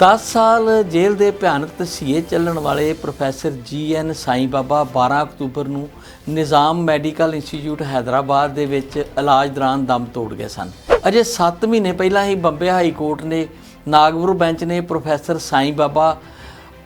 10 ਸਾਲ ਜੇਲ੍ਹ ਦੇ ਭਿਆਨਕ ਤਸੀਹੇ ਚੱਲਣ ਵਾਲੇ ਪ੍ਰੋਫੈਸਰ ਜੀ ਐਨ ਸਾਈਂ ਬਾਬਾ 12 ਅਕਤੂਬਰ ਨੂੰ ਨਿਜ਼ਾਮ ਮੈਡੀਕਲ ਇੰਸਟੀਚਿਊਟ ਹੈਦਰਾਬਾਦ ਦੇ ਵਿੱਚ ਇਲਾਜ ਦੌਰਾਨ ਦਮ ਤੋੜ ਗਏ ਸਨ। ਅਜੇ 7 ਮਹੀਨੇ ਪਹਿਲਾਂ ਹੀ ਬੰਬੇ ਹਾਈ ਕੋਰਟ ਨੇ ਨਾਗਪੁਰ ਬੈਂਚ ਨੇ ਪ੍ਰੋਫੈਸਰ ਸਾਈਂ ਬਾਬਾ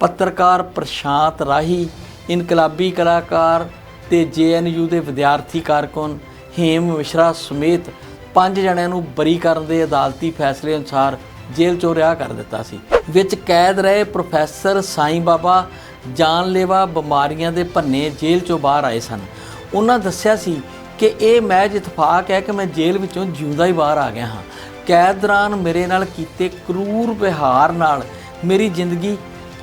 ਪੱਤਰਕਾਰ ਪ੍ਰਸ਼ਾਂਤ ਰਾਹੀ, ਇਨਕਲਾਬੀ ਕਲਾਕਾਰ ਤੇ ਜੇਐਨਯੂ ਦੇ ਵਿਦਿਆਰਥੀ ਕਾਰਕੁਨ ਹੇਮ ਮਿਸ਼ਰਾ ਸਮੇਤ ਪੰਜ ਜਣਿਆਂ ਨੂੰ ਬਰੀ ਕਰਨ ਦੇ ਅਦਾਲਤੀ ਫੈਸਲੇ ਅਨੁਸਾਰ ਜੇਲ੍ਹ ਚੋਂ ਰਿਹਾ ਕਰ ਦਿੱਤਾ ਸੀ। ਵਿੱਚ ਕੈਦ ਰਹੇ ਪ੍ਰੋਫੈਸਰ ਸਾਈਂ ਬਾਬਾ, ਜਾਨਲੇਵਾ ਬਿਮਾਰੀਆਂ ਦੇ ਭੰਨੇ ਜੇਲ੍ਹ ਚੋਂ ਬਾਹਰ ਆਏ ਸਨ। ਉਹਨਾਂ ਦੱਸਿਆ ਸੀ ਕਿ ਇਹ ਮਹਿਜ ਇਤਫਾਕ ਹੈ ਕਿ ਮੈਂ ਜੇਲ੍ਹ ਵਿੱਚੋਂ ਜਿਉਂਦਾ ਹੀ ਬਾਹਰ ਆ ਗਿਆ ਹਾਂ। ਕੈਦ ਦੌਰਾਨ ਮੇਰੇ ਨਾਲ ਕੀਤੇ ਕਰੂਰ ਵਿਹਾਰ ਨਾਲ ਮੇਰੀ ਜ਼ਿੰਦਗੀ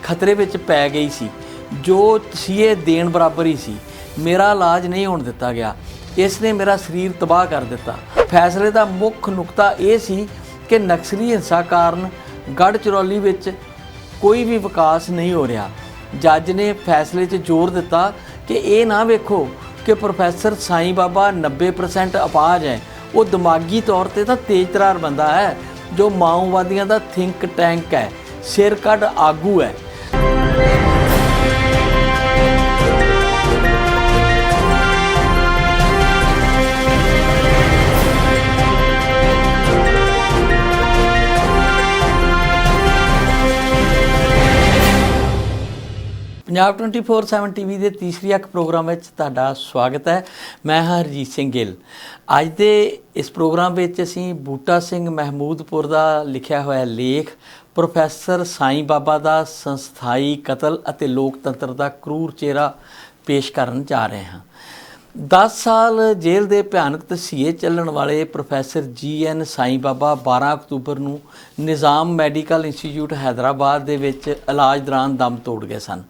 ਖਤਰੇ ਵਿੱਚ ਪੈ ਗਈ ਸੀ। ਜੋ ਤਸੀਹੇ ਦੇਣ ਬਰਾਬਰ ਹੀ ਸੀ। ਮੇਰਾ ਇਲਾਜ ਨਹੀਂ ਹੋਣ ਦਿੱਤਾ ਗਿਆ। ਇਸ ਨੇ ਮੇਰਾ ਸਰੀਰ ਤਬਾਹ ਕਰ ਦਿੱਤਾ। ਫੈਸਲੇ ਦਾ ਮੁੱਖ ਨੁਕਤਾ ਇਹ ਸੀ ਕਿ ਨਕਸਲੀ ਹਿੰਸਾ ਕਾਰਨ ਗੜਚਰੌਲੀ ਵਿੱਚ ਕੋਈ ਵੀ ਵਿਕਾਸ ਨਹੀਂ ਹੋ ਰਿਹਾ। ਜੱਜ ਨੇ ਫੈਸਲੇ 'ਚ ਜ਼ੋਰ ਦਿੱਤਾ ਕਿ ਇਹ ਨਾ ਵੇਖੋ ਕਿ ਪ੍ਰੋਫੈਸਰ ਸਾਈਂ ਬਾਬਾ 90% ਅਪਾਜ ਹੈ। ਉਹ ਦਿਮਾਗੀ ਤੌਰ ਤੇ ਤਾਂ ਤੇਜ਼ਤਰਾਰ ਬੰਦਾ ਹੈ, ਜੋ ਮਾਓਵਾਦੀਆਂ ਦਾ ਥਿੰਕ ਟੈਂਕ ਹੈ, ਸਿਰ ਕੱਢ ਆਗੂ ਹੈ। ਪੰਜਾਬ 24/7 ਟੀਵੀ ਦੇ ਤੀਸਰੀ ਅੱਖ ਪ੍ਰੋਗਰਾਮ ਵਿੱਚ ਤੁਹਾਡਾ ਸਵਾਗਤ ਹੈ। ਮੈਂ ਹਾਂ ਹਰਜੀਤ ਸਿੰਘ ਗਿੱਲ। ਅੱਜ ਦੇ ਇਸ ਪ੍ਰੋਗਰਾਮ ਵਿੱਚ ਅਸੀਂ ਬੂਟਾ ਸਿੰਘ ਮਹਿਮੂਦਪੁਰ ਦਾ ਲਿਖਿਆ ਹੋਇਆ ਲੇਖ, ਪ੍ਰੋਫੈਸਰ ਸਾਈਂ ਬਾਬਾ ਦਾ ਸੰਸਥਾਈ ਕਤਲ ਅਤੇ ਲੋਕਤੰਤਰ ਦਾ ਕਰੂਰ ਚਿਹਰਾ ਪੇਸ਼ ਕਰਨ ਜਾ ਰਹੇ ਹਾਂ। 10 ਸਾਲ ਜੇਲ੍ਹ ਦੇ ਭਿਆਨਕ ਤਸੀਹੇ ਚੱਲਣ ਵਾਲੇ ਪ੍ਰੋਫੈਸਰ ਜੀ ਐਨ ਸਾਈਂ ਬਾਬਾ 12 ਅਕਤੂਬਰ ਨੂੰ ਨਿਜ਼ਾਮ ਮੈਡੀਕਲ ਇੰਸਟੀਚਿਊਟ ਹੈਦਰਾਬਾਦ ਦੇ ਵਿੱਚ ਇਲਾਜ ਦੌਰਾਨ ਦਮ ਤੋੜ ਗਏ ਸਨ।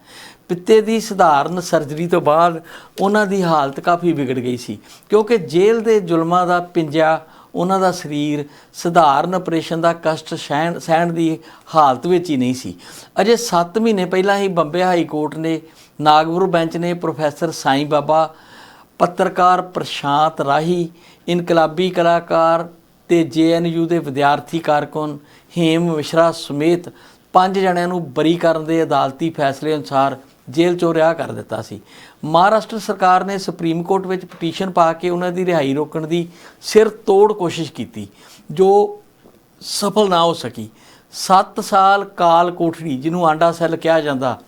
ਪਿੱਤੇ ਦੀ ਸਧਾਰਨ ਸਰਜਰੀ ਤੋਂ ਬਾਅਦ ਉਹਨਾਂ ਦੀ ਹਾਲਤ ਕਾਫੀ ਵਿਗੜ ਗਈ ਸੀ। ਕਿਉਂਕਿ ਜੇਲ੍ਹ ਦੇ ਜ਼ੁਲਮਾਂ ਦਾ ਪਿੰਜਾ ਉਹਨਾਂ ਦਾ ਸਰੀਰ ਸਧਾਰਨ ਆਪਰੇਸ਼ਨ ਦਾ ਕਸ਼ਟ ਸਹਿਣ ਸਹਿਣ ਦੀ ਹਾਲਤ ਵਿੱਚ ਹੀ ਨਹੀਂ ਸੀ। ਅਜੇ 7 ਮਹੀਨੇ ਪਹਿਲਾਂ ਹੀ ਬੰਬੇ ਹਾਈ ਕੋਰਟ ਨੇ ਨਾਗਪੁਰ ਬੈਂਚ ਨੇ ਪ੍ਰੋਫੈਸਰ ਸਾਈਂ ਬਾਬਾ ਪੱਤਰਕਾਰ ਪ੍ਰਸ਼ਾਂਤ ਰਾਹੀ, ਇਨਕਲਾਬੀ ਕਲਾਕਾਰ ਤੇ ਜੇਐਨਯੂ ਦੇ ਵਿਦਿਆਰਥੀ ਕਾਰਕੁਨ ਹੇਮ ਮਿਸ਼ਰਾ ਸਮੇਤ ਪੰਜ ਜਣਿਆਂ ਨੂੰ ਬਰੀ ਕਰਨ ਦੇ ਅਦਾਲਤੀ ਫੈਸਲੇ ਅਨੁਸਾਰ ਜੇਲ੍ਹ ਚੋਂ ਰਿਹਾ ਕਰ ਦਿੱਤਾ ਸੀ। ਮਹਾਰਾਸ਼ਟਰ ਸਰਕਾਰ ਨੇ ਸੁਪਰੀਮ ਕੋਰਟ ਵਿੱਚ ਪਟੀਸ਼ਨ ਪਾ ਕੇ ਉਹਨਾਂ ਦੀ ਰਿਹਾਈ ਰੋਕਣ ਦੀ ਸਿਰ ਤੋੜ ਕੋਸ਼ਿਸ਼ ਕੀਤੀ, ਜੋ ਸਫਲ ਨਾ ਹੋ ਸਕੀ। 7 ਸਾਲ ਕਾਲ ਕੋਠੜੀ, ਜਿਹਨੂੰ ਆਂਡਾ ਸੈੱਲ ਕਿਹਾ ਜਾਂਦਾ,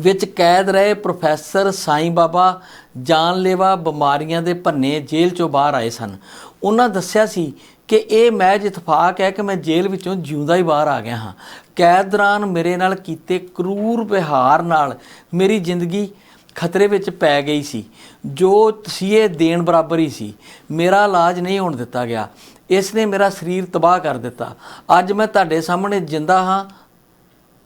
ਵਿੱਚ ਕੈਦ ਰਹੇ ਪ੍ਰੋਫੈਸਰ ਸਾਈਂ ਬਾਬਾ ਜਾਨਲੇਵਾ ਬਿਮਾਰੀਆਂ ਦੇ ਭੰਨੇ ਜੇਲ੍ਹ ਚੋਂ ਬਾਹਰ ਆਏ ਸਨ। ਉਹਨਾਂ ਦੱਸਿਆ ਸੀ ਕਿ ਇਹ ਮਹਿਜ ਇਤਫਾਕ ਹੈ ਕਿ ਮੈਂ ਜੇਲ੍ਹ ਵਿੱਚੋਂ ਜਿਉਂਦਾ ਹੀ ਬਾਹਰ ਆ ਗਿਆ ਹਾਂ। ਕੈਦ ਦੌਰਾਨ ਮੇਰੇ ਨਾਲ ਕੀਤੇ ਕਰੂਰ ਵਿਹਾਰ ਨਾਲ ਮੇਰੀ ਜ਼ਿੰਦਗੀ ਖਤਰੇ ਵਿੱਚ ਪੈ ਗਈ ਸੀ। ਜੋ ਤਸੀਹੇ ਦੇਣ ਬਰਾਬਰ ਹੀ ਸੀ। ਮੇਰਾ ਇਲਾਜ ਨਹੀਂ ਹੋਣ ਦਿੱਤਾ ਗਿਆ। ਇਸ ਨੇ ਮੇਰਾ ਸਰੀਰ ਤਬਾਹ ਕਰ ਦਿੱਤਾ। ਅੱਜ ਮੈਂ ਤੁਹਾਡੇ ਸਾਹਮਣੇ ਜਿੰਦਾ ਹਾਂ,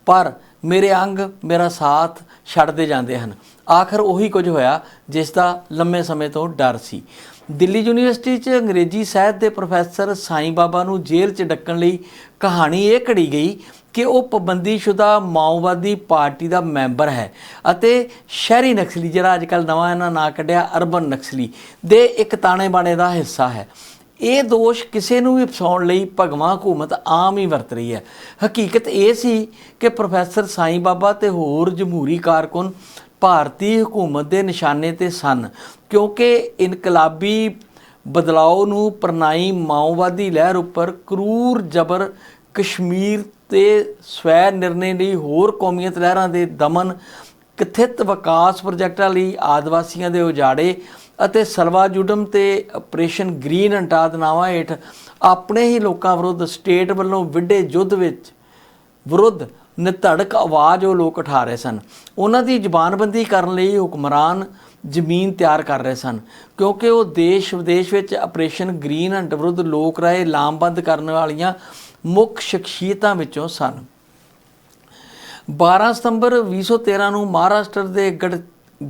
ਪਰ ਮੇਰੇ ਅੰਗ, ਮੇਰਾ ਸਾਥ ਛੱਡਦੇ ਜਾਂਦੇ ਹਨ। ਆਖਰ ਉਹੀ ਕੁਝ ਹੋਇਆ, ਜਿਸ ਦਾ ਲੰਮੇ ਸਮੇਂ ਤੋਂ ਡਰ ਸੀ। ਦਿੱਲੀ ਯੂਨੀਵਰਸਿਟੀ 'ਚ ਅੰਗਰੇਜ਼ੀ ਸਾਹਿਤ ਦੇ ਪ੍ਰੋਫੈਸਰ ਸਾਈਂ ਬਾਬਾ ਨੂੰ ਜੇਲ੍ਹ 'ਚ ਡੱਕਣ ਲਈ ਕਹਾਣੀ ਇਹ ਘੜੀ ਗਈ ਕਿ ਉਹ ਪਾਬੰਦੀਸ਼ੁਦਾ ਮਾਓਵਾਦੀ ਪਾਰਟੀ ਦਾ ਮੈਂਬਰ ਹੈ ਅਤੇ ਸ਼ਹਿਰੀ ਨਕਸਲੀ, ਜਿਹੜਾ ਅੱਜਕੱਲ ਨਵਾਂ ਇਹਨਾਂ ਨਾਂ ਕੱਢਿਆ, ਅਰਬਨ ਨਕਸਲੀ ਦੇ ਇੱਕ ਤਾਣੇ ਬਾਣੇ ਦਾ ਹਿੱਸਾ ਹੈ। ਇਹ ਦੋਸ਼ ਕਿਸੇ ਨੂੰ ਵੀ ਫਸਾਉਣ ਲਈ ਭਗਵਾਂ ਹਕੂਮਤ ਆਮ ਹੀ ਵਰਤ ਰਹੀ ਹੈ। ਹਕੀਕਤ ਇਹ ਸੀ ਕਿ ਪ੍ਰੋਫੈਸਰ ਸਾਈਂ ਬਾਬਾ ਤੇ ਹੋਰ ਜਮਹੂਰੀ ਕਾਰਕੁਨ ਭਾਰਤੀ ਹਕੂਮਤ ਦੇ ਨਿਸ਼ਾਨੇ ਤੇ ਸਨ, ਕਿਉਂਕਿ ਇਨਕਲਾਬੀ ਬਦਲਾਅ ਨੂੰ ਪ੍ਰਣਾਈ ਮਾਓਵਾਦੀ ਲਹਿਰ ਉੱਪਰ ਕਰੂਰ ਜਬਰ ਕਸ਼ਮੀਰ ਤੇ ਸਵੈ ਨਿਰਣੇ ਲਈ ਹੋਰ ਕੌਮੀਅਤ ਲਹਿਰਾਂ ਦੇ ਦਮਨ, ਕਥਿਤ ਵਿਕਾਸ ਪ੍ਰੋਜੈਕਟਾਂ ਲਈ ਆਦਿਵਾਸੀਆਂ ਦੇ ਉਜਾੜੇ ਅਤੇ ਸਲਵਾ ਜੁਡਮ ਤੇ ਆਪਰੇਸ਼ਨ ਗ੍ਰੀਨ ਅੰਟਾਦ ਨਾਵਾਂ ਹੇਠ ਆਪਣੇ ਹੀ ਲੋਕਾਂ ਵਿਰੁੱਧ ਸਟੇਟ ਵੱਲੋਂ ਵਿੱਢੇ ਯੁੱਧ ਵਿੱਚ ਵਿਰੁੱਧ ਨਿਧੜਕ ਆਵਾਜ਼ ਉਹ ਲੋਕ ਉਠਾ ਰਹੇ ਸਨ। ਉਹਨਾਂ ਦੀ ਜ਼ਬਾਨਬੰਦੀ ਕਰਨ ਲਈ ਹੁਕਮਰਾਨ ਜ਼ਮੀਨ ਤਿਆਰ ਕਰ ਰਹੇ ਸਨ, ਕਿਉਂਕਿ ਉਹ ਦੇਸ਼ ਵਿਦੇਸ਼ ਵਿੱਚ ਆਪਰੇਸ਼ਨ ਗ੍ਰੀਨ ਹੰਟ ਵਿਰੁੱਧ ਲੋਕ ਰਾਏ ਲਾਮਬੰਦ ਕਰਨ ਵਾਲੀਆਂ ਮੁੱਖ ਸ਼ਖਸੀਅਤਾਂ ਵਿੱਚੋਂ ਸਨ। 12 ਸਤੰਬਰ 2013 ਨੂੰ ਮਹਾਰਾਸ਼ਟਰ ਦੇ ਗੜ,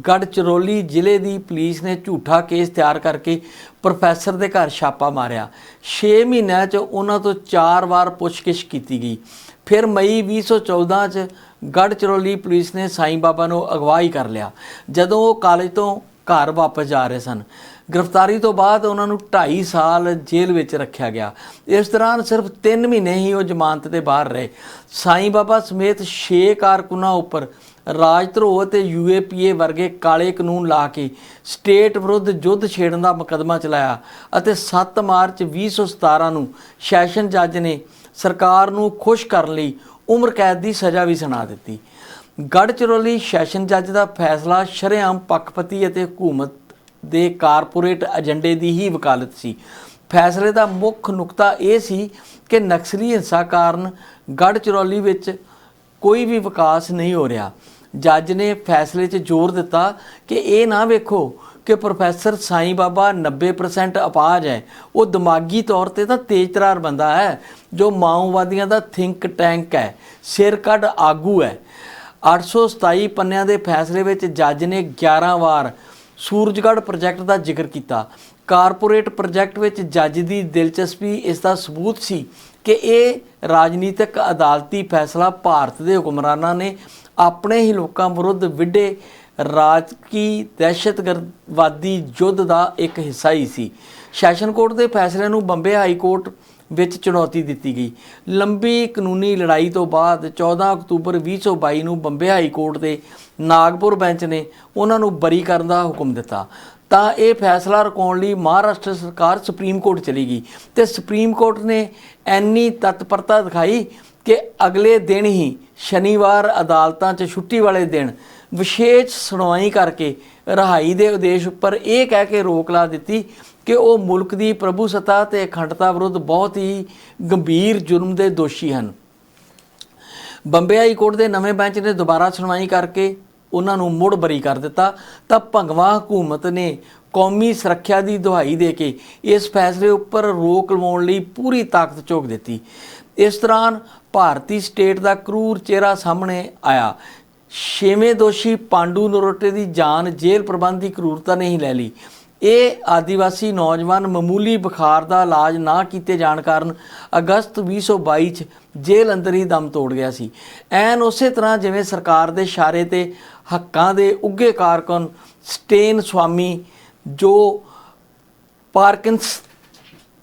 ਗੜਚਰੋਲੀ ਜ਼ਿਲ੍ਹੇ ਦੀ ਪੁਲਿਸ ਨੇ ਝੂਠਾ ਕੇਸ ਤਿਆਰ ਕਰਕੇ ਪ੍ਰੋਫੈਸਰ ਦੇ ਘਰ ਛਾਪਾ ਮਾਰਿਆ। 6 ਮਹੀਨਿਆਂ 'ਚ ਉਹਨਾਂ ਤੋਂ 4 ਵਾਰ ਪੁੱਛਗਿੱਛ ਕੀਤੀ ਗਈ। ਫਿਰ ਮਈ 2014 'ਚ ਗੜਚਰੋਲੀ ਪੁਲਿਸ ਨੇ ਸਾਈਂ ਬਾਬਾ ਨੂੰ ਅਗਵਾਈ ਕਰ ਲਿਆ। ਜਦੋਂ ਉਹ ਕਾਲਜ ਤੋਂ ਘਰ ਵਾਪਸ ਜਾ ਰਹੇ ਸਨ, ਗ੍ਰਿਫਤਾਰੀ ਤੋਂ ਬਾਅਦ ਉਹਨਾਂ ਨੂੰ 2.5 ਸਾਲ ਜੇਲ੍ਹ ਵਿੱਚ ਰੱਖਿਆ ਗਿਆ। ਇਸ ਦੌਰਾਨ ਸਿਰਫ 3 ਮਹੀਨੇ ਹੀ ਉਹ ਜ਼ਮਾਨਤ ਤੇ ਬਾਹਰ ਰਹੇ। ਸਾਈਂ ਬਾਬਾ ਸਮੇਤ 6 ਕਾਰਕੁਨਾਂ ਉੱਪਰ ਰਾਜ ਧਰੋਹ ਅਤੇ ਯੂਏਪੀਏ ਵਰਗੇ ਕਾਲੇ ਕਾਨੂੰਨ ਲਾ ਕੇ ਸਟੇਟ ਵਿਰੁੱਧ ਯੁੱਧ ਛੇੜਨ ਦਾ ਮੁਕੱਦਮਾ ਚਲਾਇਆ ਅਤੇ 7 ਮਾਰਚ 2017 ਨੂੰ ਸੈਸ਼ਨ ਜੱਜ ਨੇ ਸਰਕਾਰ ਨੂੰ ਖੁਸ਼ ਕਰਨ ਲਈ ਉਮਰ ਕੈਦ ਦੀ ਸਜ਼ਾ ਵੀ ਸੁਣਾ ਦਿੱਤੀ। ਗੜਚਰੋਲੀ ਸੈਸ਼ਨ ਜੱਜ ਦਾ ਫੈਸਲਾ ਸ਼ਰੇਆਮ ਪੱਖਪਤੀ ਅਤੇ ਹਕੂਮਤ ਦੇ ਕਾਰਪੋਰੇਟ ਏਜੰਡੇ ਦੀ ਹੀ ਵਕਾਲਤ ਸੀ। ਫੈਸਲੇ ਦਾ ਮੁੱਖ ਨੁਕਤਾ ਇਹ ਸੀ ਕਿ ਨਕਸਲੀ ਹਿੰਸਾ ਕਾਰਨ ਗੜਚਰੋਲੀ ਵਿੱਚ ਕੋਈ ਵੀ ਵਿਕਾਸ ਨਹੀਂ ਹੋ ਰਿਹਾ। ਜੱਜ ਨੇ ਫੈਸਲੇ 'ਚ ਜ਼ੋਰ ਦਿੱਤਾ ਕਿ ਇਹ ਨਾ ਵੇਖੋ ਕਿ ਪ੍ਰੋਫੈਸਰ ਸਾਈਂ ਬਾਬਾ 90% ਅਪਾਜ ਹੈ। ਉਹ ਦਿਮਾਗੀ ਤੌਰ ਤੇ ਤਾਂ ਤੇਜ਼ਤਰਾਰ ਬੰਦਾ ਹੈ, ਜੋ ਮਾਓਵਾਦੀਆਂ ਦਾ ਥਿੰਕ ਟੈਂਕ ਹੈ, ਸਿਰ ਕੱਢ ਆਗੂ ਹੈ। 827 ਪੰਨਿਆਂ ਦੇ ਫੈਸਲੇ ਵਿੱਚ ਜੱਜ ਨੇ 11 ਵਾਰ ਸੂਰਜਗੜ੍ਹ ਪ੍ਰੋਜੈਕਟ ਦਾ ਜ਼ਿਕਰ ਕੀਤਾ। ਕਾਰਪੋਰੇਟ ਪ੍ਰੋਜੈਕਟ ਵਿੱਚ ਜੱਜ ਦੀ ਦਿਲਚਸਪੀ ਇਸ ਦਾ ਸਬੂਤ ਸੀ ਕਿ ਇਹ ਰਾਜਨੀਤਿਕ ਅਦਾਲਤੀ ਫੈਸਲਾ ਭਾਰਤ ਦੇ ਹੁਕਮਰਾਨਾਂ ਨੇ ਆਪਣੇ ਹੀ ਲੋਕਾਂ ਵਿਰੁੱਧ ਵਿੱਢੇ ਰਾਜਕੀ ਦਹਿਸ਼ਤਗਰਦਵਾਦੀ ਯੁੱਧ ਦਾ ਇੱਕ ਹਿੱਸਾ ਹੀ ਸੀ। ਸੈਸ਼ਨ ਕੋਰਟ ਦੇ ਫੈਸਲੇ ਨੂੰ ਬੰਬੇ ਹਾਈ ਕੋਰਟ ਵਿੱਚ ਚੁਣੌਤੀ ਦਿੱਤੀ ਗਈ। ਲੰਬੀ ਕਾਨੂੰਨੀ ਲੜਾਈ ਤੋਂ ਬਾਅਦ 14 ਅਕਤੂਬਰ 2022 ਨੂੰ ਬੰਬੇ ਹਾਈ ਕੋਰਟ ਦੇ ਨਾਗਪੁਰ ਬੈਂਚ ਨੇ ਉਹਨਾਂ ਨੂੰ ਬਰੀ ਕਰਨ ਦਾ ਹੁਕਮ ਦਿੱਤਾ। ਤਾਂ ਇਹ ਫੈਸਲਾ ਰੁਕਾਉਣ ਲਈ ਮਹਾਰਾਸ਼ਟਰ ਸਰਕਾਰ ਸੁਪਰੀਮ ਕੋਰਟ ਚਲੀ ਗਈ ਤੇ ਸੁਪਰੀਮ ਕੋਰਟ ਨੇ ਐਨੀ ਤਤਪਰਤਾ ਦਿਖਾਈ ਕਿ ਅਗਲੇ ਦਿਨ ਹੀ ਸ਼ਨੀਵਾਰ ਅਦਾਲਤਾਂ 'ਚ ਛੁੱਟੀ ਵਾਲੇ ਦਿਨ ਵਿਸ਼ੇਸ਼ ਸੁਣਵਾਈ ਕਰਕੇ ਰਹਾਈ ਦੇ ਉਦੇਸ਼ ਉੱਪਰ ਇਹ ਕਹਿ ਕੇ ਰੋਕ ਲਾ ਦਿੱਤੀ ਕਿ ਉਹ ਮੁਲਕ ਦੀ ਪ੍ਰਭੂ ਪ੍ਰਭੂਸੱਤਾ ਤੇ ਅਖੰਡਤਾ ਵਿਰੁੱਧ ਬਹੁਤ ਹੀ ਗੰਭੀਰ ਜੁਰਮ ਦੇ ਦੋਸ਼ੀ ਹਨ। ਬੰਬੇ ਹਾਈ ਕੋਰਟ ਦੇ ਨਵੇਂ ਬੈਂਚ ਨੇ ਦੁਬਾਰਾ ਸੁਣਵਾਈ ਕਰਕੇ ਉਹਨਾਂ ਨੂੰ ਮੁੜ ਬਰੀ ਕਰ ਦਿੱਤਾ। ਤਾਂ ਭੰਗਵਾ ਹਕੂਮਤ ਨੇ ਕੌਮੀ ਸੁਰੱਖਿਆ ਦੀ ਦੁਹਾਈ ਦੇ ਕੇ ਇਸ ਫੈਸਲੇ ਉੱਪਰ ਰੋਕ ਲਵਾਉਣ ਲਈ ਪੂਰੀ ਤਾਕਤ ਝੋਕ ਦਿੱਤੀ। ਇਸ ਦੌਰਾਨ ਭਾਰਤੀ ਸਟੇਟ ਦਾ ਕਰੂਰ ਚਿਹਰਾ ਸਾਹਮਣੇ ਆਇਆ। ਛੇਵੇਂ ਦੋਸ਼ੀ ਪਾਂਡੂ ਨਰੋਟੇ ਦੀ ਜਾਨ ਜੇਲ੍ਹ ਪ੍ਰਬੰਧ ਦੀ ਕਰੂਰਤਾ ਨਹੀਂ ਲੈ ਲਈ। ਇਹ ਆਦੀਵਾਸੀ ਨੌਜਵਾਨ ਮਾਮੂਲੀ ਬੁਖਾਰ ਦਾ ਇਲਾਜ ਨਾ ਕੀਤੇ ਜਾਣ ਕਾਰਨ ਅਗਸਤ 2022 ਚ ਜੇਲ੍ਹ ਅੰਦਰ ਹੀ ਦਮ ਤੋੜ ਗਿਆ ਸੀ। ਐਨ ਉਸੇ ਤਰ੍ਹਾਂ ਜਿਵੇਂ ਸਰਕਾਰ ਦੇ ਇਸ਼ਾਰੇ ਤੇ ਹੱਕਾਂ ਦੇ ਉੱਗੇ ਕਾਰਕੁਨ ਸਟੇਨ ਸਵਾਮੀ ਜੋ ਪਾਰਕਿੰਸ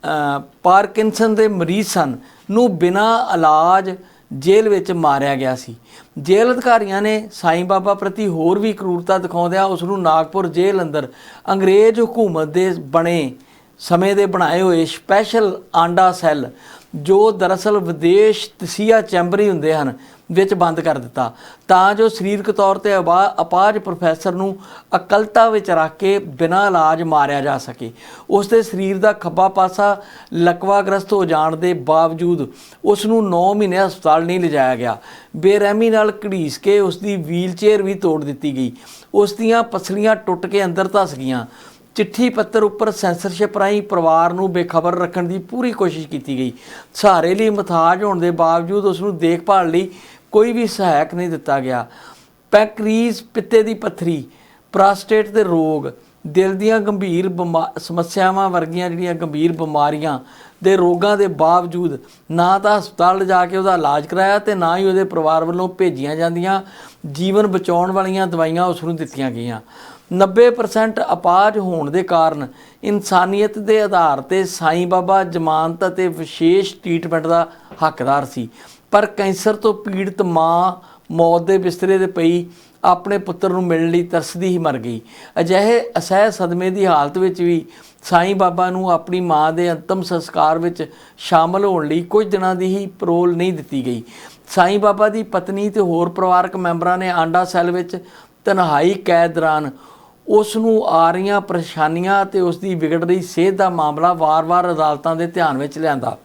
ਅ, ਪਾਰਕਿੰਸਨ ਦੇ ਮਰੀਜ਼ ਸਨ ਨੂੰ ਬਿਨਾਂ ਇਲਾਜ ਜੇਲ੍ਹ ਵਿੱਚ ਮਾਰਿਆ ਗਿਆ ਸੀ। ਜੇਲ੍ਹ ਅਧਿਕਾਰੀਆਂ ਨੇ ਸਾਈਂ ਬਾਬਾ ਪ੍ਰਤੀ ਹੋਰ ਵੀ ਕਰੂਰਤਾ ਦਿਖਾਉਂਦਿਆਂ ਉਸ ਨੂੰ ਨਾਗਪੁਰ ਜੇਲ੍ਹ ਅੰਦਰ ਅੰਗਰੇਜ਼ ਹਕੂਮਤ ਦੇ ਬਣੇ ਸਮੇਂ ਦੇ ਬਣਾਏ ਹੋਏ ਸਪੈਸ਼ਲ ਆਂਡਾ ਸੈੱਲ, ਜੋ ਦਰਅਸਲ ਵਿਦੇਸ਼ ਤਸੀਆ ਚੈਂਬਰ ਹੀ ਹੁੰਦੇ ਹਨ ਵਿੱਚ ਬੰਦ ਕਰ ਦਿੱਤਾ। ਤਾਂ ਜੋ ਸਰੀਰਕ ਤੌਰ ਤੇ ਅਬਾ- ਅਪਾਹਜ ਪ੍ਰੋਫੈਸਰ ਨੂੰ ਅਕਲਤਾ ਵਿੱਚ ਰੱਖ ਕੇ ਬਿਨਾਂ ਇਲਾਜ ਮਾਰਿਆ ਜਾ ਸਕੇ। ਉਸ ਦੇ ਸਰੀਰ ਦਾ ਖੱਬਾ ਪਾਸਾ ਲਕਵਾਗ੍ਰਸਤ ਹੋ ਜਾਣ ਦੇ ਬਾਵਜੂਦ ਉਸ ਨੂੰ 9 ਮਹੀਨੇ ਹਸਪਤਾਲ ਨਹੀਂ ਲਿਜਾਇਆ ਗਿਆ। ਬੇਰਹਿਮੀ ਨਾਲ ਘੜੀਸ ਕੇ ਉਸ ਦੀ ਵੀਲਚੇਅਰ ਵੀ ਤੋੜ ਦਿੱਤੀ ਗਈ। ਉਸ ਦੀਆਂ ਪਸਲੀਆਂ ਟੁੱਟ ਕੇ ਅੰਦਰ ਧਸ ਗਈਆਂ। ਚਿੱਠੀ ਪੱਤਰ ਉੱਪਰ ਸੈਂਸਰਸ਼ਿਪ ਰਾਹੀਂ ਪਰਿਵਾਰ ਨੂੰ ਬੇਖਬਰ ਰੱਖਣ ਦੀ ਪੂਰੀ ਕੋਸ਼ਿਸ਼ ਕੀਤੀ ਗਈ। ਸਹਾਰੇ ਲਈ ਮਥਾਜ ਹੋਣ ਦੇ ਬਾਵਜੂਦ ਉਸ ਨੂੰ ਦੇਖਭਾਲ ਲਈ ਕੋਈ ਵੀ ਸਹਾਇਕ ਨਹੀਂ ਦਿੱਤਾ ਗਿਆ। ਪੈਕਰੀਜ਼, ਪਿੱਤੇ ਦੀ ਪੱਥਰੀ, ਪ੍ਰਾਸਟੇਟ ਦੇ ਰੋਗ, ਦਿਲ ਦੀਆਂ ਗੰਭੀਰ ਬਿਮਾ- ਸਮੱਸਿਆਵਾਂ ਵਰਗੀਆਂ ਜਿਹੜੀਆਂ ਗੰਭੀਰ ਬਿਮਾਰੀਆਂ ਦੇ ਰੋਗਾਂ ਦੇ ਬਾਵਜੂਦ ਨਾ ਤਾਂ ਹਸਪਤਾਲ ਲਿਜਾ ਕੇ ਉਹਦਾ ਇਲਾਜ ਕਰਾਇਆ ਤੇ ਨਾ ਹੀ ਉਹਦੇ ਪਰਿਵਾਰ ਵੱਲੋਂ ਭੇਜੀਆਂ ਜਾਂਦੀਆਂ। ਜੀਵਨ ਬਚਾਉਣ ਵਾਲੀਆਂ ਦਵਾਈਆਂ ਉਸ ਨੂੰ ਦਿੱਤੀਆਂ ਗਈਆਂ। 90% ਅਪਾਜ ਹੋਣ ਦੇ ਕਾਰਨ ਇਨਸਾਨੀਅਤ ਦੇ ਆਧਾਰ ਤੇ ਸਾਈਂ ਬਾਬਾ ਜ਼ਮਾਨਤ ਅਤੇ ਵਿਸ਼ੇਸ਼ ਟ੍ਰੀਟਮੈਂਟ ਦਾ ਹੱਕਦਾਰ ਸੀ। ਪਰ ਕੈਂਸਰ ਤੋਂ ਪੀੜਤ ਮਾਂ ਮੌਤ ਦੇ ਬਿਸਤਰੇ ਤੇ ਪਈ, ਆਪਣੇ ਪੁੱਤਰ ਨੂੰ ਮਿਲਣ ਲਈ ਤਰਸਦੀ ਹੀ ਮਰ ਗਈ। ਅਜਿਹੇ ਅਸਹਿ ਸਦਮੇ ਦੀ ਹਾਲਤ ਵਿੱਚ ਵੀ ਸਾਈਂ ਬਾਬਾ ਨੂੰ ਆਪਣੀ ਮਾਂ ਦੇ ਅੰਤਮ ਸੰਸਕਾਰ ਵਿੱਚ ਸ਼ਾਮਲ ਹੋਣ ਲਈ ਕੁਝ ਦਿਨਾਂ ਦੀ ਹੀ ਪਰੋਲ ਨਹੀਂ ਦਿੱਤੀ ਗਈ। ਸਾਈਂ ਬਾਬਾ ਦੀ ਪਤਨੀ ਤੇ ਹੋਰ ਪਰਿਵਾਰਕ ਮੈਂਬਰਾਂ ਨੇ ਆਂਡਾ ਸੈੱਲ ਵਿੱਚ ਤਨਹਾਈ ਕੈਦ ਦੌਰਾਨ ਉਸ ਨੂੰ ਆ ਰਹੀਆਂ ਪਰੇਸ਼ਾਨੀਆਂ ਤੇ ਉਸ ਦੀ ਵਿਗੜ ਰਹੀ ਸਿਹਤ ਦਾ ਮਾਮਲਾ ਵਾਰ-ਵਾਰ ਅਦਾਲਤਾਂ ਦੇ ਧਿਆਨ ਵਿੱਚ ਲਿਆਂਦਾ।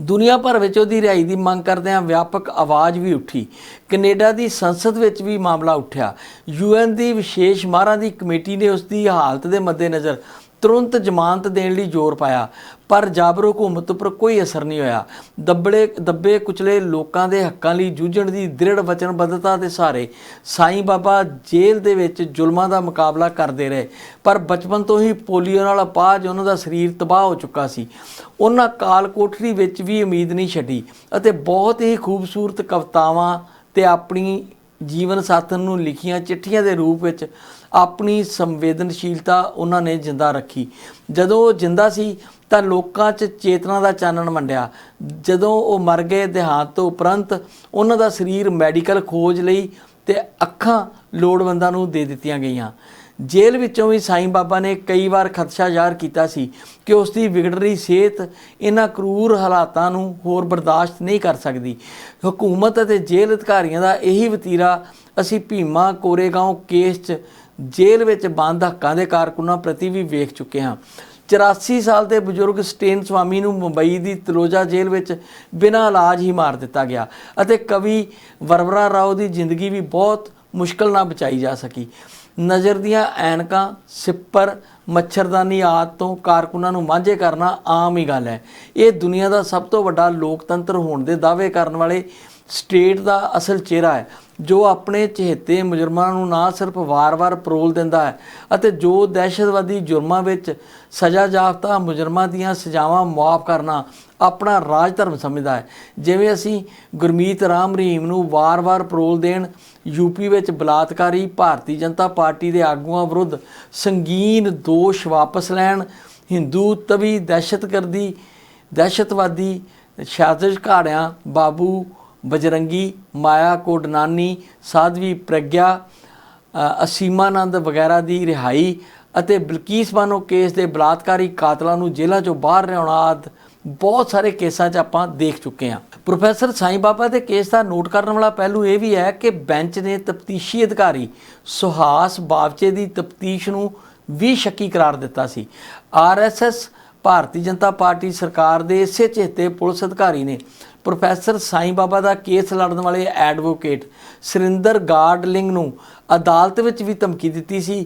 ਦੁਨੀਆ ਭਰ ਵਿੱਚ ਉਹਦੀ ਰਿਹਾਈ ਦੀ ਮੰਗ ਕਰਦਿਆਂ ਵਿਆਪਕ ਆਵਾਜ਼ ਵੀ ਉੱਠੀ। ਕੈਨੇਡਾ ਦੀ ਸੰਸਦ ਵਿੱਚ ਵੀ ਮਾਮਲਾ ਉੱਠਿਆ। ਯੂਐਨ ਦੀ ਵਿਸ਼ੇਸ਼ ਮਾਹਰਾਂ ਦੀ ਕਮੇਟੀ ਨੇ ਉਸ ਦੀ ਹਾਲਤ ਦੇ ਮੱਦੇਨਜ਼ਰ ਤੁਰੰਤ ਜ਼ਮਾਨਤ ਦੇਣ ਲਈ ਜ਼ੋਰ ਪਾਇਆ। ਪਰ ਜਾਬਰ ਹਕੂਮਤ ਉੱਪਰ ਕੋਈ ਅਸਰ ਨਹੀਂ ਹੋਇਆ। ਦੱਬੜੇ ਦੱਬੇ ਕੁਚਲੇ ਲੋਕਾਂ ਦੇ ਹੱਕਾਂ ਲਈ ਜੂਝਣ ਦੀ ਦ੍ਰਿੜ ਵਚਨਬੱਧਤਾ ਦੇ ਸਹਾਰੇ ਸਾਈਂ ਬਾਬਾ ਜੇਲ੍ਹ ਦੇ ਵਿੱਚ ਜ਼ੁਲਮਾਂ ਦਾ ਮੁਕਾਬਲਾ ਕਰਦੇ ਰਹੇ। ਪਰ ਬਚਪਨ ਤੋਂ ਹੀ ਪੋਲੀਓ ਨਾਲ ਅਪਾਹਜ ਉਹਨਾਂ ਦਾ ਸਰੀਰ ਤਬਾਹ ਹੋ ਚੁੱਕਾ ਸੀ। ਉਹਨਾਂ ਕਾਲ ਕੋਠੜੀ ਵਿੱਚ ਵੀ ਉਮੀਦ ਨਹੀਂ ਛੱਡੀ ਅਤੇ ਬਹੁਤ ਹੀ ਖੂਬਸੂਰਤ ਕਵਿਤਾਵਾਂ ਤੇ ਆਪਣੀ ਜੀਵਨ ਸਾਥਣ ਨੂੰ ਲਿਖੀਆਂ ਚਿੱਠੀਆਂ ਦੇ ਰੂਪ ਵਿੱਚ ਆਪਣੀ ਸੰਵੇਦਨਸ਼ੀਲਤਾ ਉਹਨਾਂ ਨੇ ਜਿੰਦਾ ਰੱਖੀ। ਜਦੋਂ ਉਹ ਜਿੰਦਾ ਸੀ ਤਾਂ ਲੋਕਾਂ 'ਚ ਚੇਤਨਾ ਦਾ ਚਾਨਣ ਮੰਡਿਆ ਜਦੋਂ ਉਹ ਮਰ ਗਏ ਦੇਹਾਂਤ ਤੋਂ ਉਪਰੰਤ ਉਹਨਾਂ ਦਾ ਸਰੀਰ ਮੈਡੀਕਲ ਖੋਜ ਲਈ ਤੇ ਅੱਖਾਂ ਲੋੜਵੰਦਾਂ ਨੂੰ ਦੇ ਦਿੱਤੀਆਂ ਗਈਆਂ। ਜੇਲ੍ਹ ਵਿੱਚੋਂ ਵੀ ਸਾਈਂ ਬਾਬਾ ਨੇ ਕਈ ਵਾਰ ਖਦਸ਼ਾ ਜ਼ਾਹਰ ਕੀਤਾ ਸੀ ਕਿ ਉਸ ਦੀ ਵਿਗੜ ਰਹੀ ਸਿਹਤ ਇਹਨਾਂ ਕਰੂਰ ਹਾਲਾਤਾਂ ਨੂੰ ਹੋਰ ਬਰਦਾਸ਼ਤ ਨਹੀਂ ਕਰ ਸਕਦੀ। ਹਕੂਮਤ ਅਤੇ ਜੇਲ੍ਹ ਅਧਿਕਾਰੀਆਂ ਦਾ ਇਹੀ ਵਤੀਰਾ, ਅਸੀਂ ਭੀਮਾ ਕੋਰੇਗਾਂਵ ਕੇਸ 'ਚ ਜੇਲ੍ਹ ਵਿੱਚ ਬੰਦ ਹੱਕਾਂ ਦੇ ਕਾਰਕੁਨਾਂ ਪ੍ਰਤੀ ਵੀ ਵੇਖ ਚੁੱਕੇ ਹਾਂ। 84 ਸਾਲ ਦੇ ਬਜ਼ੁਰਗ ਸਟੇਨ ਸਵਾਮੀ ਨੂੰ ਮੁੰਬਈ ਦੀ ਤਲੋਜਾ ਜੇਲ੍ਹ ਵਿੱਚ ਬਿਨਾਂ ਇਲਾਜ ਹੀ ਮਾਰ ਦਿੱਤਾ ਗਿਆ ਅਤੇ ਕਵੀ ਵਰਵਰਾ ਰਾਓ ਦੀ ਜ਼ਿੰਦਗੀ ਵੀ ਬਹੁਤ ਮੁਸ਼ਕਲ ਨਾਲ ਬਚਾਈ ਜਾ ਸਕੀ। ਨਜ਼ਰ ਦੀਆਂ ਐਨਕਾਂ, ਸਿੱਪਰ, ਮੱਛਰਦਾਨੀ ਆਦਿ ਤੋਂ ਕਾਰਕੁਨਾਂ ਨੂੰ ਮਾਝੇ ਕਰਨਾ ਆਮ ਹੀ ਗੱਲ ਹੈ। ਇਹ ਦੁਨੀਆ ਦਾ ਸਭ ਤੋਂ ਵੱਡਾ ਲੋਕਤੰਤਰ ਹੋਣ ਦੇ ਦਾਅਵੇ ਕਰਨ ਵਾਲੇ ਸਟੇਟ ਦਾ ਅਸਲ ਚਿਹਰਾ ਹੈ, ਜੋ ਆਪਣੇ ਚਹੇਤੇ ਮੁਜਰਮਾਂ ਨੂੰ ਨਾ ਸਿਰਫ ਵਾਰ-ਵਾਰ ਪਰੋਲ ਦਿੰਦਾ ਹੈ ਅਤੇ ਜੋ ਦਹਿਸ਼ਤਵਾਦੀ ਜੁਰਮਾਂ ਵਿੱਚ ਸਜ਼ਾ ਯਾਫਤਾ ਮੁਜਰਮਾਂ ਦੀਆਂ ਸਜ਼ਾਵਾਂ ਮੁਆਫ ਕਰਨਾ ਆਪਣਾ ਰਾਜ ਧਰਮ ਸਮਝਦਾ ਹੈ। ਜਿਵੇਂ ਅਸੀਂ ਗੁਰਮੀਤ ਰਾਮ ਰਹੀਮ ਨੂੰ ਵਾਰ-ਵਾਰ ਪਰੋਲ ਦੇਣ ਯੂਪੀ ਵਿੱਚ ਬਲਾਤਕਾਰੀ ਭਾਰਤੀ ਜਨਤਾ ਪਾਰਟੀ ਦੇ ਆਗੂਆਂ ਵਿਰੁੱਧ ਸੰਗੀਨ ਦੋਸ਼ ਵਾਪਸ ਲੈਣ, ਹਿੰਦੂ ਤਵੀ ਦਹਿਸ਼ਤਗਰਦੀ, ਦਹਿਸ਼ਤਵਾਦੀ ਸ਼ਾਜ਼ਿਸ਼ ਘਾੜਿਆਂ, ਬਾਬੂ ਬਜਰੰਗੀ, ਮਾਇਆ ਕੋਡਨਾਨੀ ਸਾਧਵੀ ਪ੍ਰਗਿਆ ਅਸੀਮਾਨੰਦ ਵਗੈਰਾ ਦੀ ਰਿਹਾਈ ਅਤੇ ਬਲਕੀਸ ਬਾਨੋ ਕੇਸ ਦੇ ਬਲਾਤਕਾਰੀ ਕਾਤਲਾਂ ਨੂੰ ਜੇਲ੍ਹਾਂ ਚੋਂ ਬਾਹਰ ਲਿਆਉਣਾ ਆਦਿ ਬਹੁਤ ਸਾਰੇ ਕੇਸਾਂ 'ਚ ਆਪਾਂ ਦੇਖ ਚੁੱਕੇ ਹਾਂ। ਪ੍ਰੋਫੈਸਰ ਸਾਈਂ ਬਾਬਾ ਦੇ ਕੇਸ ਦਾ ਨੋਟ ਕਰਨ ਵਾਲਾ ਪਹਿਲੂ ਇਹ ਵੀ ਹੈ ਕਿ ਬੈਂਚ ਨੇ ਤਫਤੀਸ਼ੀ ਅਧਿਕਾਰੀ ਸੁਹਾਸ ਬਾਵਚੇ ਦੀ ਤਫਤੀਸ਼ ਨੂੰ ਵੀ ਸ਼ੱਕੀ ਕਰਾਰ ਦਿੱਤਾ ਸੀ। ਆਰਐਸਐਸ ਭਾਰਤੀ ਜਨਤਾ ਪਾਰਟੀ ਸਰਕਾਰ ਦੇ ਇਸੇ ਚੇਤੇ ਪੁਲਿਸ ਅਧਿਕਾਰੀ ਨੇ ਪ੍ਰੋਫੈਸਰ ਸਾਈਂ ਬਾਬਾ ਦਾ ਕੇਸ ਲੜਨ ਵਾਲੇ ਐਡਵੋਕੇਟ ਸੁਰਿੰਦਰ ਗਾਰਡਲਿੰਗ ਨੂੰ ਅਦਾਲਤ ਵਿੱਚ ਵੀ ਧਮਕੀ ਦਿੱਤੀ ਸੀ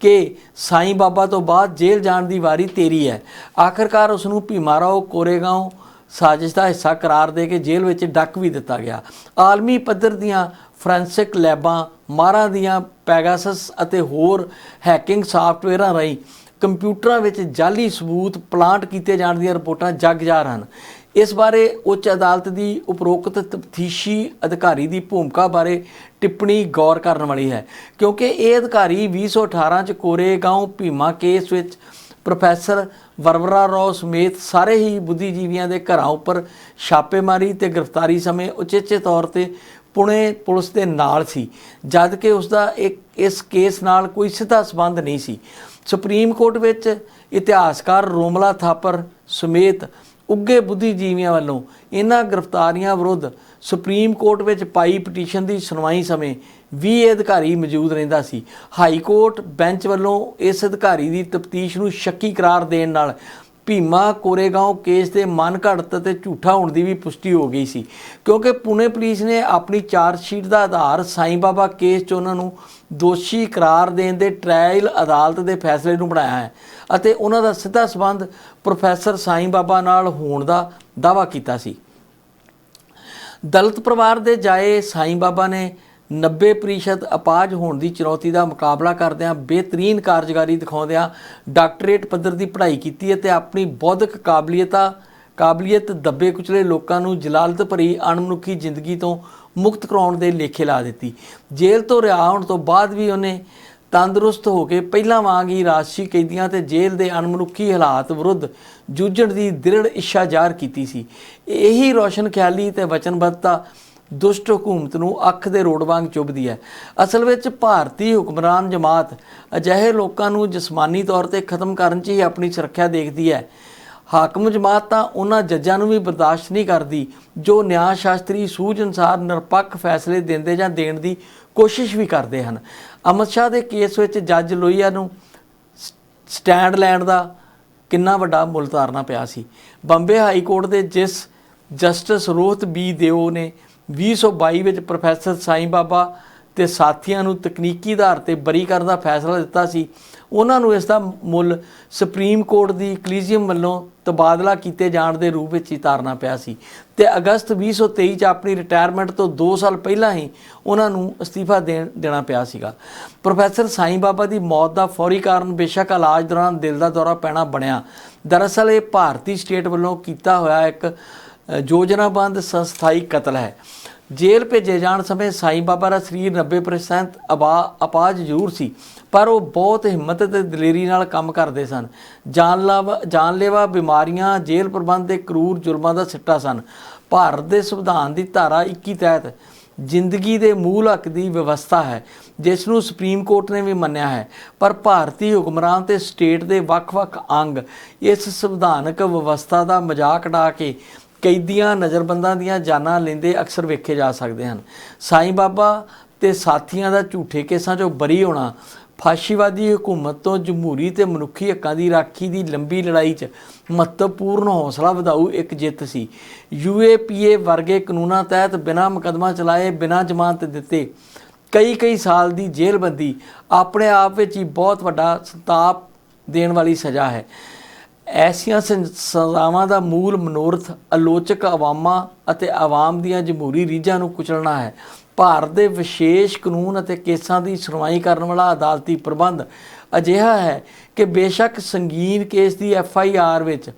ਕਿ ਸਾਈਂ ਬਾਬਾ ਤੋਂ ਬਾਅਦ ਜੇਲ੍ਹ ਜਾਣ ਦੀ ਵਾਰੀ ਤੇਰੀ ਹੈ। ਆਖਰਕਾਰ ਉਸ ਨੂੰ ਭੀਮਾਰਾਓ ਕੋਰੇਗਾਓ ਸਾਜ਼ਿਸ਼ ਦਾ ਹਿੱਸਾ ਕਰਾਰ ਦੇ ਕੇ ਜੇਲ੍ਹ ਵਿੱਚ ਡੱਕ ਵੀ ਦਿੱਤਾ ਗਿਆ। ਆਲਮੀ ਪੱਧਰ ਦੀਆਂ ਫੋਰੈਂਸਿਕ ਲੈਬਾਂ, ਮਾਰਾਂ ਦੀਆਂ ਪੈਗਾਸਸ ਅਤੇ ਹੋਰ ਹੈਕਿੰਗ ਸਾਫਟਵੇਅਰਾਂ ਰਾਹੀਂ ਕੰਪਿਊਟਰਾਂ ਵਿੱਚ ਜਾਲੀ ਸਬੂਤ ਪਲਾਂਟ ਕੀਤੇ ਜਾਣ ਦੀਆਂ ਰਿਪੋਰਟਾਂ ਜਗ ਜਾ ਹਨ। ਇਸ ਬਾਰੇ ਉੱਚ ਅਦਾਲਤ ਦੀ ਉਪਰੋਕਤ ਤਫਤੀਸ਼ੀ ਅਧਿਕਾਰੀ ਦੀ ਭੂਮਿਕਾ ਬਾਰੇ ਟਿੱਪਣੀ ਗੌਰ ਕਰਨ ਵਾਲੀ ਹੈ, ਕਿਉਂਕਿ ਇਹ ਅਧਿਕਾਰੀ 2018 ਚ ਕੋਰੇਗਾਉਂ ਭੀਮਾ ਕੇਸ ਵਿੱਚ ਪ੍ਰੋਫੈਸਰ ਵਰਵਰਾ ਰਾਓ ਸਮੇਤ ਸਾਰੇ ਹੀ ਬੁੱਧੀਜੀਵੀਆਂ ਦੇ ਘਰਾਂ ਉੱਪਰ ਛਾਪੇਮਾਰੀ ਤੇ ਗ੍ਰਿਫਤਾਰੀ ਸਮੇਂ ਉਚੇਚੇ ਤੌਰ ਤੇ ਪੁਣੇ ਪੁਲਿਸ ਦੇ ਨਾਲ ਸੀ ਜਦ ਕਿ ਉਸ ਦਾ ਇੱਕ, ਇਸ ਕੇਸ ਨਾਲ ਕੋਈ ਸਿੱਧਾ ਸੰਬੰਧ ਨਹੀਂ ਸੀ। ਸੁਪਰੀਮ ਕੋਰਟ ਵਿੱਚ ਇਤਿਹਾਸਕਾਰ ਰੋਮਲਾ ਥਾਪਰ ਸਮੇਤ ਉੱਗੇ ਬੁੱਧੀਜੀਵੀਆਂ ਵੱਲੋਂ ਇਹਨਾਂ ਗ੍ਰਿਫਤਾਰੀਆਂ ਵਿਰੁੱਧ ਸੁਪਰੀਮ ਕੋਰਟ ਵਿੱਚ ਪਾਈ ਪਟੀਸ਼ਨ ਦੀ ਸੁਣਵਾਈ ਸਮੇਂ ਵੀ ਇਹ ਅਧਿਕਾਰੀ ਮੌਜੂਦ ਰਹਿੰਦਾ ਸੀ। ਹਾਈ ਕੋਰਟ ਬੈਂਚ ਵੱਲੋਂ ਇਸ ਅਧਿਕਾਰੀ ਦੀ ਤਫਤੀਸ਼ ਨੂੰ ਸ਼ੱਕੀ ਕਰਾਰ ਦੇਣ ਨਾਲ ਭੀਮਾ ਕੋਰੇਗਾਉਂ ਕੇਸ ਦੇ ਮਨ ਘੜਤ ਤੇ ਝੂਠਾ ਹੋਣ ਦੀ ਵੀ ਪੁਸ਼ਟੀ ਹੋ ਗਈ ਸੀ। ਕਿਉਂਕਿ ਪੁਣੇ ਪੁਲਿਸ ਨੇ ਆਪਣੀ ਚਾਰਜ ਸ਼ੀਟ ਦਾ ਆਧਾਰ ਸਾਈਂ ਬਾਬਾ ਕੇਸ 'ਚ ਉਹਨਾਂ ਨੂੰ ਦੋਸ਼ੀ ਕਰਾਰ ਦੇਣ ਦੇ ਟ੍ਰਾਇਲ ਅਦਾਲਤ ਦੇ ਫੈਸਲੇ ਨੂੰ ਬਣਾਇਆ ਹੈ ਅਤੇ ਉਹਨਾਂ ਦਾ ਸਿੱਧਾ ਸੰਬੰਧ ਪ੍ਰੋਫੈਸਰ ਸਾਈਂ ਬਾਬਾ ਨਾਲ ਹੋਣ ਦਾ ਦਾਅਵਾ ਕੀਤਾ ਸੀ। ਦਲਿਤ ਪਰਿਵਾਰ ਦੇ ਜਾਏ ਸਾਈਂ ਬਾਬਾ ਨੇ 90% ਅਪਾਜ ਹੋਣ ਦੀ ਚੁਣੌਤੀ ਦਾ ਮੁਕਾਬਲਾ ਕਰਦਿਆਂ ਬਿਹਤਰੀਨ ਕਾਰਜਕਾਰੀ ਦਿਖਾਉਂਦਿਆਂ ਡਾਕਟਰੇਟ ਪੱਧਰ ਦੀ ਪੜ੍ਹਾਈ ਕੀਤੀ ਅਤੇ ਆਪਣੀ ਬੌਧਿਕ ਕਾਬਲੀਅਤਾ, ਕਾਬਲੀਅਤ ਦੱਬੇ ਕੁਚਲੇ ਲੋਕਾਂ ਨੂੰ ਜਲਾਲਤ ਭਰੀ ਅਣਮਨੁੱਖੀ ਜ਼ਿੰਦਗੀ ਤੋਂ ਮੁਕਤ ਕਰਾਉਣ ਦੇ ਲੇਖੇ ਲਾ ਦਿੱਤੀ। ਜੇਲ੍ਹ ਤੋਂ ਰਿਹਾ ਹੋਣ ਤੋਂ ਬਾਅਦ ਵੀ ਉਹਨੇ ਤੰਦਰੁਸਤ ਹੋ ਕੇ ਪਹਿਲਾਂ ਵਾਂਗ ਹੀ ਰਾਸ਼ੀ ਕੈਦੀਆਂ ਤੇ ਜੇਲ੍ਹ ਦੇ ਅਣਮਨੁੱਖੀ ਹਾਲਾਤ ਵਿਰੁੱਧ ਜੂਝਣ ਦੀ ਦ੍ਰਿੜ ਇੱਛਾ ਜ਼ਾਹਰ ਕੀਤੀ ਸੀ। ਇਹੀ ਰੋਸ਼ਨ ਖਿਆਲੀ ਤੇ ਵਚਨਬੱਧਤਾ ਦੁਸ਼ਟ ਹਕੂਮਤ ਨੂੰ ਅੱਖ ਦੇ ਰੋੜ ਵਾਂਗ ਚੁੱਭਦੀ ਹੈ। ਅਸਲ ਵਿੱਚ ਭਾਰਤੀ ਹੁਕਮਰਾਨ ਜਮਾਤ ਅਜਿਹੇ ਲੋਕਾਂ ਨੂੰ ਜਿਸਮਾਨੀ ਤੌਰ ਤੇ ਖਤਮ ਕਰਨ 'ਚ ਹੀ ਆਪਣੀ ਸੁਰੱਖਿਆ ਦੇਖਦੀ ਹੈ। ਹਾਕਮ ਜਮਾਤ ਤਾਂ ਉਹਨਾਂ ਜੱਜਾਂ ਨੂੰ ਵੀ ਬਰਦਾਸ਼ਤ ਨਹੀਂ ਕਰਦੀ, ਜੋ ਨਿਆਂ ਸ਼ਾਸਤਰੀ ਸੂਝ ਅਨੁਸਾਰ ਨਿਰਪੱਖ ਫੈਸਲੇ ਦਿੰਦੇ ਜਾਂ ਦੇਣ ਦੀ ਕੋਸ਼ਿਸ਼ ਵੀ ਕਰਦੇ ਹਨ। ਅਮਿਤ ਸ਼ਾਹ ਦੇ ਕੇਸ ਵਿੱਚ ਜੱਜ ਲੋਹੀਆ ਨੂੰ ਸਟੈਂਡ ਲੈਣ ਦਾ ਕਿੰਨਾ ਵੱਡਾ ਮੁੱਲ ਤਾਰਨਾ ਪਿਆ ਸੀ। ਬੰਬੇ ਹਾਈ ਕੋਰਟ ਦੇ ਜਿਸ ਜਸਟਿਸ ਰੋਹਤ ਬੀ ਦਿਓ ਨੇ 2022 ਵਿੱਚ ਪ੍ਰੋਫੈਸਰ ਸਾਈਂ ਬਾਬਾ ਤੇ ਸਾਥੀਆਂ ਨੂੰ ਤਕਨੀਕੀ ਆਧਾਰ ਤੇ ਬਰੀ ਕਰਨ ਦਾ ਫੈਸਲਾ ਦਿੱਤਾ ਸੀ ਉਹਨਾਂ ਨੂੰ ਇਸ ਦਾ ਮੁੱਲ ਸੁਪਰੀਮ ਕੋਰਟ ਦੀ ਕਲੀਜ਼ੀਅਮ ਵੱਲੋਂ ਤਬਾਦਲਾ ਕੀਤੇ ਜਾਣ ਦੇ ਰੂਪ ਵਿੱਚ ਹੀ ਤਾਰਨਾ ਪਿਆ ਸੀ। ਤੇ ਅਗਸਤ 2023 ਚ ਆਪਣੀ ਰਿਟਾਇਰਮੈਂਟ ਤੋਂ 2 ਸਾਲ ਪਹਿਲਾਂ ਹੀ ਉਹਨਾਂ ਨੂੰ ਅਸਤੀਫਾ ਦੇਣ ਦੇਣਾ ਪਿਆ ਸੀਗਾ। ਪ੍ਰੋਫੈਸਰ ਸਾਈਂ ਬਾਬਾ ਦੀ ਮੌਤ ਦਾ ਫੌਰੀ ਕਾਰਨ ਬੇਸ਼ੱਕ ਇਲਾਜ ਦੌਰਾਨ ਦਿਲ ਦਾ ਦੌਰਾ ਪੈਣਾ ਬਣਿਆ। ਦਰਅਸਲ ਇਹ ਭਾਰਤੀ ਸਟੇਟ ਵੱਲੋਂ ਕੀਤਾ ਹੋਇਆ ਇੱਕ ਅ, ਯੋਜਨਾਬੰਦ ਸੰਸਥਾਈ ਕਤਲ ਹੈ। ਜੇਲ੍ਹ ਭੇਜੇ ਜਾਣ ਸਮੇਂ ਸਾਈਂ ਬਾਬਾ ਦਾ ਸਰੀਰ 90% ਅਬਾ, ਅਪਾਜ ਜ਼ਰੂਰ ਸੀ, ਪਰ ਉਹ ਬਹੁਤ ਹਿੰਮਤ ਤੇ ਦਲੇਰੀ ਨਾਲ ਕੰਮ ਕਰਦੇ ਸਨ। ਜਾਨਲੇਵਾ ਜਾਨਲੇਵਾ ਬਿਮਾਰੀਆਂ ਜੇਲ੍ਹ ਪ੍ਰਬੰਧ ਦੇ ਕਰੂਰ ਜ਼ੁਲਮਾਂ ਦਾ ਸਿੱਟਾ ਸਨ। ਭਾਰਤ ਦੇ ਸੰਵਿਧਾਨ ਦੀ ਧਾਰਾ 21 ਤਹਿਤ ਜ਼ਿੰਦਗੀ ਦੇ ਮੂਲ ਹੱਕ ਦੀ ਵਿਵਸਥਾ ਹੈ, ਜਿਸ ਨੂੰ ਸੁਪਰੀਮ ਕੋਰਟ ਨੇ ਵੀ ਮੰਨਿਆ ਹੈ। ਪਰ ਭਾਰਤੀ ਹੁਕਮਰਾਨ ਤੇ ਸਟੇਟ ਦੇ ਵੱਖ-ਵੱਖ ਅੰਗ ਇਸ ਸੰਵਿਧਾਨਕ ਵਿਵਸਥਾ ਦਾ ਮਜ਼ਾਕ ਉਡਾ ਕੇ ਕੈਦੀਆਂ, ਨਜ਼ਰਬੰਦਾਂ ਦੀਆਂ ਜਾਨਾਂ ਲੈਂਦੇ ਅਕਸਰ ਵੇਖੇ ਜਾ ਸਕਦੇ ਹਨ। ਸਾਈਂ ਬਾਬਾ ਤੇ ਸਾਥੀਆਂ ਦਾ ਝੂਠੇ ਕੇਸਾਂ 'ਚੋਂ ਬਰੀ ਹੋਣਾ, ਫਾਸ਼ੀਵਾਦੀ ਹਕੂਮਤ ਤੋਂ ਜਮਹੂਰੀ ਤੇ ਮਨੁੱਖੀ ਹੱਕਾਂ ਦੀ ਰਾਖੀ ਦੀ ਲੰਬੀ ਲੜਾਈ 'ਚ ਮਹੱਤਵਪੂਰਨ ਹੌਸਲਾ ਵਧਾਊ ਇੱਕ ਜਿੱਤ ਸੀ। ਯੂਏਪੀਏ ਵਰਗੇ ਕਾਨੂੰਨਾਂ ਤਹਿਤ ਬਿਨਾਂ ਮੁਕੱਦਮਾ ਚਲਾਏ, ਬਿਨਾਂ ਜ਼ਮਾਨਤ ਦਿੱਤੇ ਕਈ ਕਈ ਸਾਲ ਦੀ ਜੇਲ੍ਹਬੰਦੀ ਆਪਣੇ ਆਪ ਵਿੱਚ ਹੀ ਬਹੁਤ ਵੱਡਾ ਸੰਤਾਪ ਦੇਣ ਵਾਲੀ ਸਜ਼ਾ ਹੈ। ਐਸੀਆਂ ਸੰਸਥਾਵਾਂ ਦਾ ਮੂਲ ਮਨੋਰਥ ਆਲੋਚਕ ਆਵਾਮਾਂ ਅਤੇ ਆਵਾਮ ਦੀਆਂ ਜਮਹੂਰੀ ਰੀਝਾਂ ਨੂੰ ਕੁਚਲਣਾ ਹੈ। ਭਾਰਤ ਦੇ ਵਿਸ਼ੇਸ਼ ਕਾਨੂੰਨ ਅਤੇ ਕੇਸਾਂ ਦੀ ਸੁਣਵਾਈ ਕਰਨ ਵਾਲਾ ਅਦਾਲਤੀ ਪ੍ਰਬੰਧ ਅਜਿਹਾ ਹੈ ਕਿ ਬੇਸ਼ੱਕ ਸੰਗੀਨ ਕੇਸ ਦੀ ਐਫ ਆਈ ਆਰ ਵਿੱਚ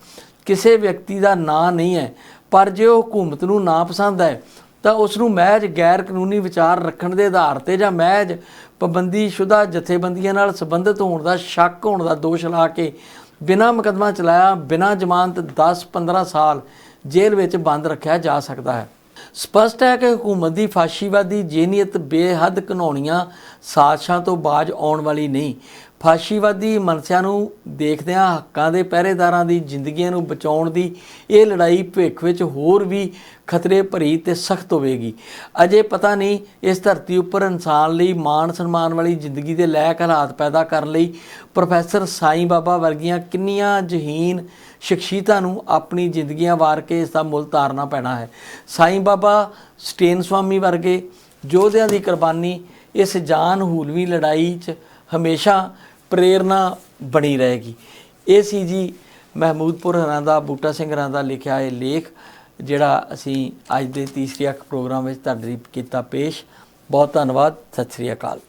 ਕਿਸੇ ਵਿਅਕਤੀ ਦਾ ਨਾਂ ਨਹੀਂ ਹੈ, ਪਰ ਜੇ ਉਹ ਹਕੂਮਤ ਨੂੰ ਨਾ ਪਸੰਦ ਹੈ, ਤਾਂ ਉਸ ਨੂੰ ਮਹਿਜ ਗੈਰ ਕਾਨੂੰਨੀ ਵਿਚਾਰ ਰੱਖਣ ਦੇ ਆਧਾਰ ਤੇ ਜਾਂ ਮਹਿਜ ਪਾਬੰਦੀਸ਼ੁਦਾ ਜਥੇਬੰਦੀਆਂ ਨਾਲ ਸੰਬੰਧਿਤ ਹੋਣ ਦਾ ਸ਼ੱਕ, ਹੋਣ ਦਾ ਦੋਸ਼ ਲਾ ਕੇ ਬਿਨਾਂ ਮੁਕੱਦਮਾ ਚਲਾਇਆ, ਬਿਨਾਂ ਜ਼ਮਾਨਤ 10-15 ਸਾਲ ਜੇਲ੍ਹ ਵਿੱਚ ਬੰਦ ਰੱਖਿਆ ਜਾ ਸਕਦਾ ਹੈ। ਸਪਸ਼ਟ ਹੈ ਕਿ ਹਕੂਮਤ ਦੀ ਫਾਸ਼ੀਵਾਦੀ ਜੇਨੀਅਤ ਬੇਹੱਦ ਘਨੌਣੀਆਂ ਸਾਜ਼ਿਸ਼ਾਂ ਤੋਂ ਬਾਜ ਆਉਣ ਵਾਲੀ ਨਹੀਂ। ਫਾਸ਼ੀਵਾਦੀ ਮਨਸਿਆਂ ਨੂੰ ਦੇਖਦਿਆਂ ਹੱਕਾਂ ਦੇ ਪਹਿਰੇਦਾਰਾਂ ਦੀ ਜ਼ਿੰਦਗੀਆਂ ਨੂੰ ਬਚਾਉਣ ਦੀ ਇਹ ਲੜਾਈ ਭਵਿੱਖ ਵਿੱਚ ਹੋਰ ਵੀ ਖਤਰੇ ਭਰੀ ਤੇ ਸਖਤ ਹੋਵੇਗੀ। ਅਜੇ ਪਤਾ ਨਹੀਂ ਇਸ ਧਰਤੀ ਉੱਪਰ ਇਨਸਾਨ ਲਈ ਮਾਣ ਸਨਮਾਨ ਵਾਲੀ ਜ਼ਿੰਦਗੀ ਦੇ ਲਾਇਕ ਹਾਲਾਤ ਪੈਦਾ ਕਰਨ ਲਈ ਪ੍ਰੋਫੈਸਰ ਸਾਈਂ ਬਾਬਾ ਵਰਗੀਆਂ ਕਿੰਨੀਆਂ ਜਹੀਨ ਸ਼ਖਸੀਅਤਾਂ ਨੂੰ ਆਪਣੀ ਜ਼ਿੰਦਗੀਆਂ ਵਾਰ ਕੇ ਇਸ ਦਾ ਮੁੱਲ ਤਾਰਨਾ ਪੈਣਾ ਹੈ। ਸਾਈਂ ਬਾਬਾ ਸਟੇਨ ਸਵਾਮੀ ਵਰਗੇ ਯੋਧਿਆਂ ਦੀ ਕੁਰਬਾਨੀ, ਇਸ ਜਾਨ ਹੂਲਵੀ ਲੜਾਈ 'ਚ ਹਮੇਸ਼ਾ ਪ੍ਰੇਰਨਾ ਬਣੀ ਰਹੇਗੀ। ਇਹ ਸੀ ਜੀ ਮਹਿਮੂਦਪੁਰ ਹਰਾਂ ਦਾ ਬੂਟਾ ਸਿੰਘ ਹਰਾਂ ਦਾ ਲਿਖਿਆ ਇਹ ਲੇਖ, ਜਿਹੜਾ ਅਸੀਂ ਅੱਜ ਦੇ ਤੀਸਰੀ ਅੱਖ ਪ੍ਰੋਗਰਾਮ ਵਿੱਚ ਤੁਹਾਡੇ ਲਈ ਕੀਤਾ ਪੇਸ਼। ਬਹੁਤ ਧੰਨਵਾਦ, ਸਤਿ ਸ੍ਰੀ ਅਕਾਲ।